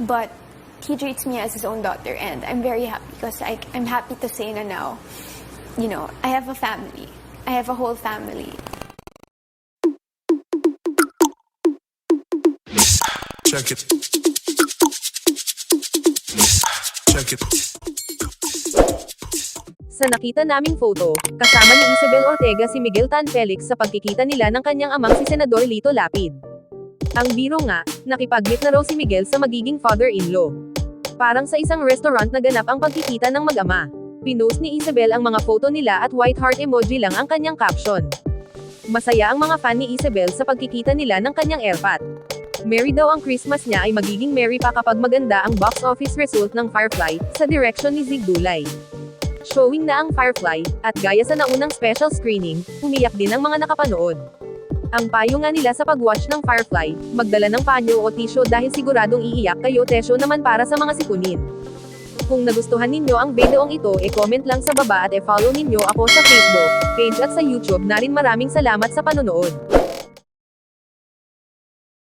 but he treats me as his own daughter, and I'm very happy because I, I'm happy to say na now, you know, I have a family. I have a whole family. Check it. Check it. Sa nakita naming photo, kasama ni Isabel Ortega si Miguel Tan Felix sa pagkikita nila ng kanyang amang si Senador Lito Lapid. Ang biro nga, nakipag-meet na raw si Miguel sa magiging father-in-law. Parang sa isang restaurant na ganap ang pagkikita ng mag-ama. Pinost ni Isabel ang mga photo nila at white heart emoji lang ang kanyang caption. Masaya ang mga fan ni Isabel sa pagkikita nila ng kanyang airpat. Merry daw ang Christmas niya ay magiging merry pa kapag maganda ang box office result ng Firefly, sa direction ni Zig Dulay. Showing na ang Firefly, at gaya sa naunang special screening, umiyak din ang mga nakapanood. Ang payo nga nila sa pag-watch ng Firefly, magdala ng panyo o tissue dahil siguradong iiyak kayo tesyo naman para sa mga sikunin. Kung nagustuhan ninyo ang videong ito e-comment lang sa baba at e-follow ninyo ako sa Facebook, page at sa YouTube na rin maraming salamat sa panonood.